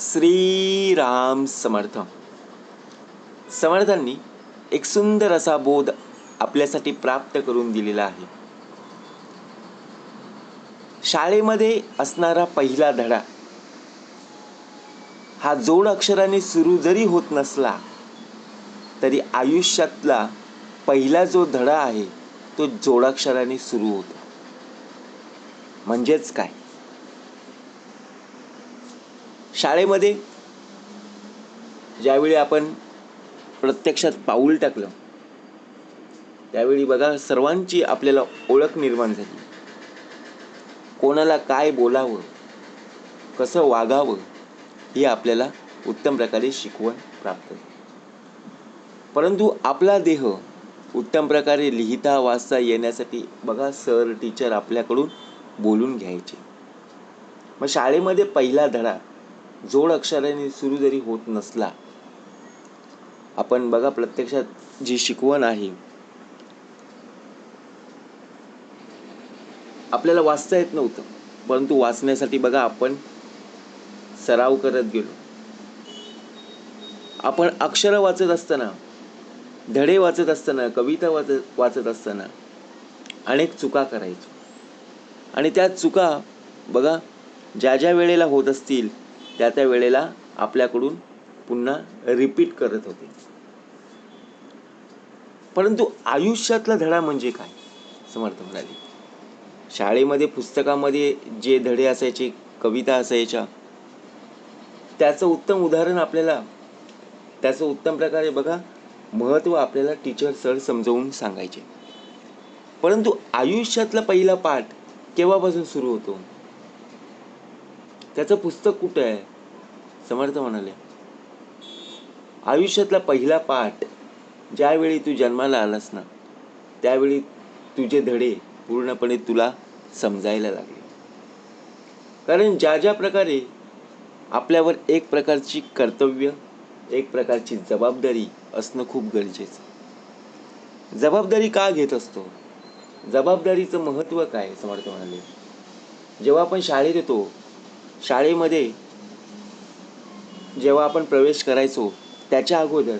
श्रीराम समर्थ. समर्थांनी एक सुंदर असा बोध आपल्यासाठी प्राप्त करून दिलेला आहे. शाळेमध्ये असणारा पहिला धडा हा जोड अक्षराने सुरू जरी होत नसला तरी आयुष्यातला पहिला जो धडा आहे तो जोडाक्षराने सुरू होतो. म्हणजेच काय? शाळेमध्ये ज्यावेळी आपण प्रत्यक्षात पाऊल टाकलं त्यावेळी बघा सर्वांची आपल्याला ओळख निर्माण झाली. कोणाला काय बोलावं कसं वागावं ही आपल्याला उत्तम प्रकारे शिकवण प्राप्त झाली. परंतु आपला देह उत्तम प्रकारे लिहिता वाचता येण्यासाठी बघा सर टीचर आपल्याकडून बोलून घ्यायचे. मग शाळेमध्ये पहिला धडा जोड अक्षराने सुरू जरी होत नसला आपण बघा प्रत्यक्षात जी शिकवण आहे आपल्याला वाचता येत नव्हतं. परंतु वाचण्यासाठी बघा आपण सराव करत गेलो. आपण अक्षर वाचत असताना धडे वाचत असताना कविता वाचत वाचत असताना अनेक चुका करायचो. आणि त्या चुका बघा ज्या ज्या वेळेला होत असतील त्या त्या वेळेला आपल्याकडून पुन्हा रिपीट करत होते. परंतु आयुष्यातला धडा म्हणजे काय? समर्थ म्हणाले. शाळेमध्ये पुस्तकामध्ये जे धडे असायचे कविता असायच्या त्याचं उत्तम उदाहरण आपल्याला त्याचं उत्तम प्रकारे बघा महत्त्व आपल्याला टीचर सर समजवून सांगायचे. परंतु आयुष्यातला पहिला पाठ केव्हापासून सुरू होतो? त्याचं पुस्तक कुठं आहे? समर्थ म्हणाले आयुष्यातला पहिला पाठ ज्यावेळी तू जन्माला आलास ना त्यावेळी तुझे धडे पूर्णपणे तुला समजायला लागले. कारण ज्या ज्या प्रकारे आपल्यावर एक प्रकारची कर्तव्य एक प्रकारची जबाबदारी असणं खूप गरजेचं जबाबदारी का घेत असतो? जबाबदारीचं महत्त्व काय समर्थ म्हणाले. जेव्हा आपण शाळेत येतो शाळेमध्ये जेव्हा आपण प्रवेश करायचो त्याच्या अगोदर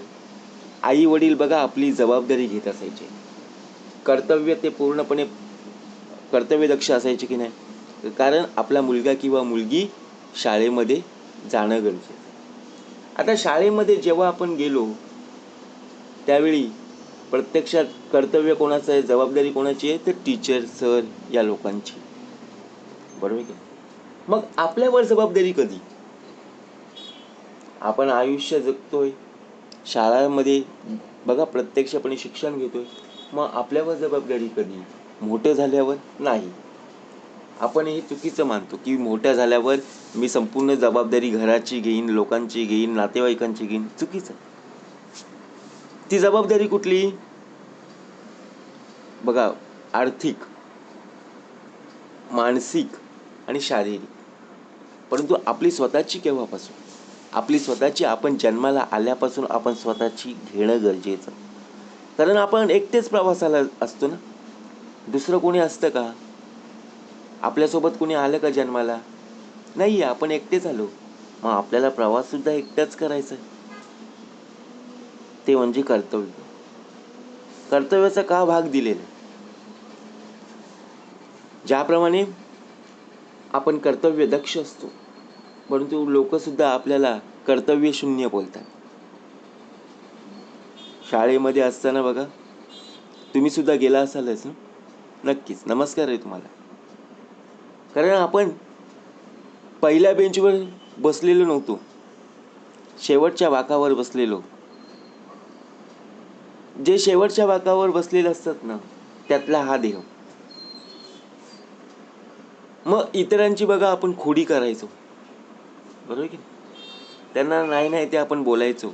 आई वडील बघा आपली जबाबदारी घेत असायचे. कर्तव्य ते पूर्णपणे कर्तव्यदक्ष असायचे की नाही? कारण आपला मुलगा किंवा मुलगी शाळेमध्ये जाणं गरजेचं आता शाळेमध्ये जेव्हा आपण गेलो त्यावेळी प्रत्यक्षात कर्तव्य कोणाचं आहे जबाबदारी कोणाची आहे? तर टीचर सर या लोकांची. बरोबर की मग आपल्यावर जबाबदारी कधी? आपण आयुष्य जगतोय शाळांमध्ये बघा प्रत्यक्षपणे शिक्षण घेतोय मग आपल्यावर जबाबदारी कधी? मोठं झाल्यावर नाही. आपण हे चुकीचं मानतो की मोठ्या झाल्यावर मी संपूर्ण जबाबदारी घराची घेईन लोकांची घेईन नातेवाईकांची घेईन. चुकीचं. ती जबाबदारी कुठली? बघा आर्थिक मानसिक आणि शारीरिक. परंतु आपली स्वतःची केव्हापासून? आपली स्वतःची आपण जन्माला आल्यापासून आपण स्वतःची घेणं गरजेचं. कारण आपण एकटेच प्रवासाला असतो ना? दुसरं कोणी असतं का? आपल्यासोबत कोणी आलं का जन्माला? नाही आहे आपण एकटेच आलो. मग आपल्याला प्रवाससुद्धा एकटाच करायचा ते म्हणजे कर्तव्य. कर्तव्याचा का भाग दिलेला ज्याप्रमाणे आपण कर्तव्य दक्ष असतो. परंतु लोकसुद्धा आपल्याला कर्तव्य शून्य बोलतात. शाळेमध्ये असताना बघा तुम्ही सुद्धा गेला असालच ना नक्कीच. नमस्कार आहे तुम्हाला. कारण आपण पहिल्या बेंचवर बसलेलो नव्हतो. शेवटच्या वाकावर बसलेलो. जे शेवटच्या वाकावर बसलेले असतात ना त्यातला हा देह मग इतरांची बघा आपण खोडी करायचो. बरोबर की त्यांना नाही नाही ते आपण बोलायचो.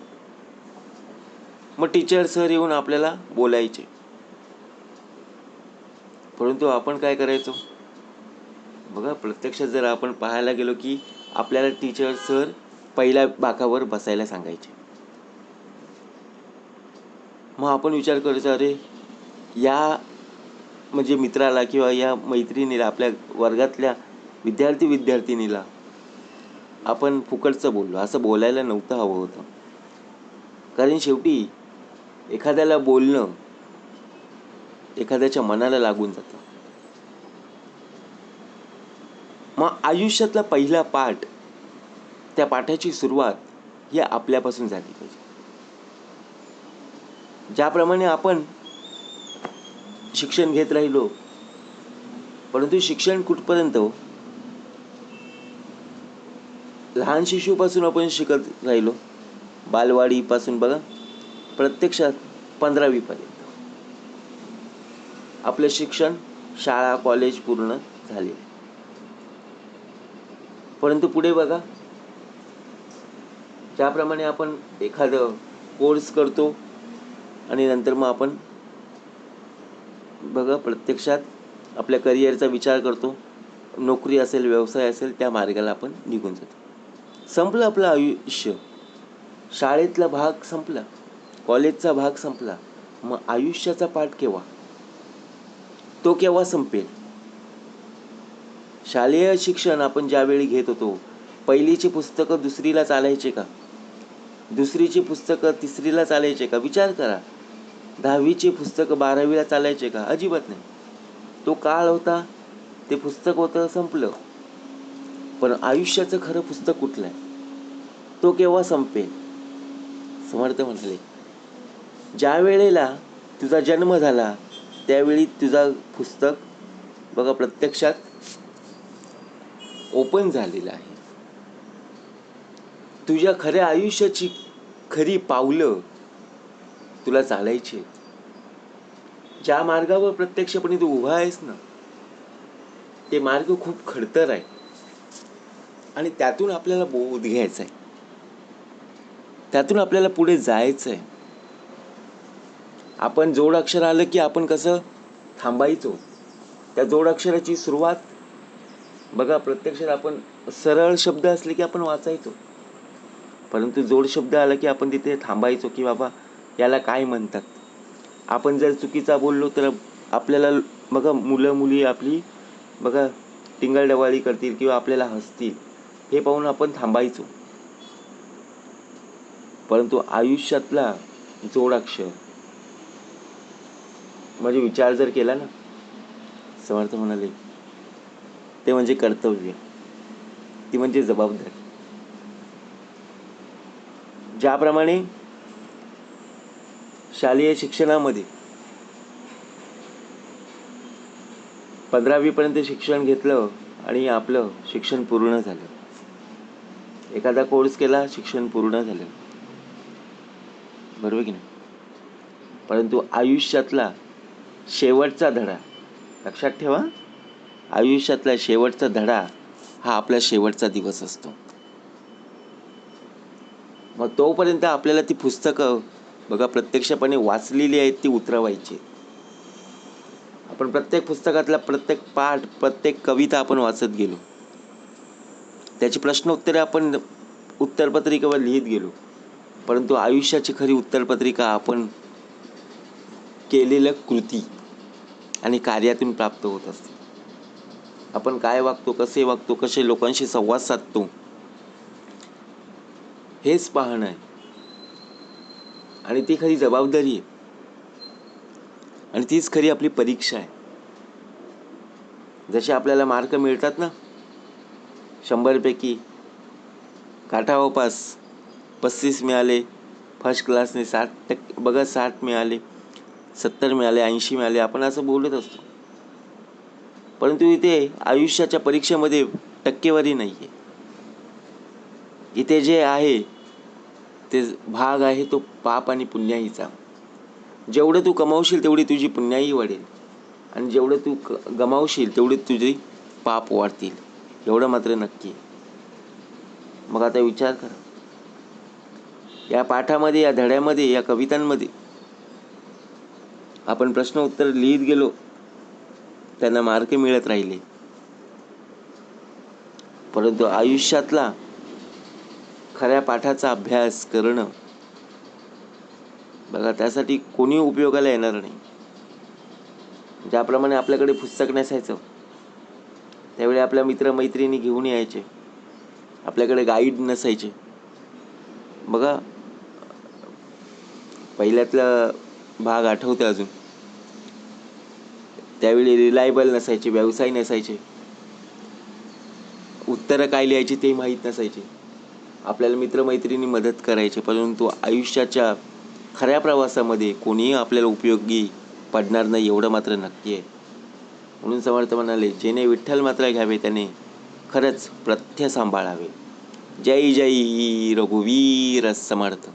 मग टीचर सर येऊन आपल्याला बोलायचे. परंतु आपण काय करायचो? बघा प्रत्यक्षात जर आपण पाहायला गेलो की आपल्याला टीचर सर पहिल्या बाकावर बसायला सांगायचे. मग आपण विचार करायचो अरे या म्हणजे मित्राला किंवा या मैत्रिणीला आपल्या वर्गातल्या विद्यार्थी विद्यार्थिनीला आपण फुकटचं बोललो. असं बोलायला नव्हतं हवं होतं. कारण शेवटी एखाद्याला बोलणं एखाद्याच्या मनाला लागून जातं. मग आयुष्यातला पहिला पाठ त्या पाठाची सुरुवात ही आपल्यापासून झाली पाहिजे. ज्याप्रमाणे आपण शिक्षण घेत राहिलो. परंतु शिक्षण कुठपर्यंत हो? लहान शिशूपासून आपण शिकत राहिलो. बालवाडीपासून बघा प्रत्यक्षात पंधरावीपर्यंत. आपलं शिक्षण शाळा कॉलेज पूर्ण झाले. परंतु पुढे बघा ज्याप्रमाणे आपण एखादं कोर्स करतो आणि नंतर मग आपण बघा प्रत्यक्षात आपल्या करिअरचा विचार करतो. नोकरी असेल व्यवसाय असेल त्या मार्गाला आपण निघून जातो. संपलं आपलं आयुष्य. शाळेतला भाग संपला. कॉलेजचा भाग संपला. मग आयुष्याचा पाठ केव्हा? तो केव्हा संपेल? शालेय शिक्षण आपण ज्यावेळी घेत होतो पहिलीची पुस्तकं दुसरीला चालायचे का? दुसरीची पुस्तकं तिसरीला चालायचे का? विचार करा. दहावीची पुस्तकं बारावीला चालायचे का? अजिबात नाही. तो काळ होता ते पुस्तक होतं संपलं. पण आयुष्याचं खरं पुस्तक कुठलं आहे? तो केव्हा संपेल? समर्थ म्हणाले ज्या वेळेला तुझा जन्म झाला त्यावेळी तुझा पुस्तक बघा प्रत्यक्षात ओपन झालेलं आहे. तुझ्या खऱ्या आयुष्याची खरी पावलं तुला चालायची ज्या मार्गावर प्रत्यक्षपणे तू उभा आहेस ना ते मार्ग खूप खडतर आहे. आणि त्यातून आपल्याला बोध घ्यायचा आहे. त्यातून आपल्याला पुढे जायचं आहे. आपण जोड अक्षर आलं की आपण कसं थांबायचो. त्या जोड अक्षराची सुरुवात बघा प्रत्यक्षात आपण सरळ शब्द असले की आपण वाचायचो. परंतु जोड शब्द आला की आपण तिथे थांबायचो की बाबा याला काय म्हणतात? आपण जर चुकीचा बोललो तर आपल्याला बघा मुलं मुली आपली बघा टिंगलडवाळी करतील किंवा आपल्याला हसतील हे पाहून आपण थांबायचो. परंतु आयुष्यातला जोडाक्षर म्हणजे विचार जर केला ना समर्थ म्हणाले ते म्हणजे कर्तव्य. ती म्हणजे जबाबदारी. ज्याप्रमाणे शालेय शिक्षणामध्ये पंधरावीपर्यंत शिक्षण घेतलं आणि आपलं शिक्षण पूर्ण झालं. एखादा कोर्स केला शिक्षण पूर्ण झालं. बरोबर की नाही? परंतु आयुष्यातला शेवटचा धडा लक्षात ठेवा आयुष्यातला शेवटचा धडा हा आपला शेवटचा दिवस असतो. मग तोपर्यंत आपल्याला ती पुस्तकं बघा प्रत्यक्षपणे वाचलेली आहेत ती उतरवायची. आपण प्रत्येक पुस्तकातला प्रत्येक पाठ प्रत्येक कविता आपण वाचत गेलो. त्याची प्रश्न उत्तरे आपण उत्तरपत्रिकेवर लिहित गेलो. परंतु आयुष्याची खरी उत्तरपत्रिका आपण केलेलं कृती आणि कार्यातून प्राप्त होत असते. आपण काय वागतो कसे वागतो कसे लोकांशी संवाद साधतो हेच पाहणं आहे. आणि ती खरी जबाबदारी आहे. आणि तीच खरी आपली परीक्षा आहे. जसे आपल्याला मार्क मिळतात ना शंभरपैकी काठावपास पस्तीस मिळाले फर्स्ट क्लासने साठ टक्के बघा साठ मिळाले सत्तर मिळाले ऐंशी मिळाले आपण असं बोलत असतो. परंतु इथे आयुष्याच्या परीक्षेमध्ये टक्केवारी नाही आहे इथे जे आहे ते भाग आहे तो पाप आणि पुण्याईचा जेवढं तू कमावशील तेवढी तुझी पुण्याई वाढेल. आणि जेवढं तू क गमावशील तेवढी तुझी पाप वाढतील. एवढं मात्र नक्की मग आता विचार करा. या पाठामध्ये या धड्यामध्ये या कवितांमध्ये आपण प्रश्न उत्तर लिहित गेलो त्यांना मार्क मिळत राहिले. परंतु आयुष्यातला खऱ्या पाठाचा अभ्यास करणं. बघा त्यासाठी कोणी उपयोगाला येणार नाही. ज्याप्रमाणे आपल्याकडे पुस्तक नसायचं त्यावेळी आपल्या मित्रमैत्रिणी घेऊन यायचे. आपल्याकडे गाईड नसायचे. बघा पहिल्यातला भाग आठवते अजून. त्यावेळी रिलायबल नसायचे व्यवसाय नसायचे. उत्तरं काय लिहायची ते माहीत नसायचे. आपल्याला मित्रमैत्रिणी मदत करायचे परंतु आयुष्याच्या खऱ्या प्रवासामध्ये कोणीही आपल्याला उपयोगी पडणार नाही एवढं मात्र नक्की आहे. म्हणून समर्थ म्हणाले जेणे विठ्ठल मात्र घ्यावे त्याने खरंच प्रथ्य सांभाळावे. जय जय रघुवीर समर्थ.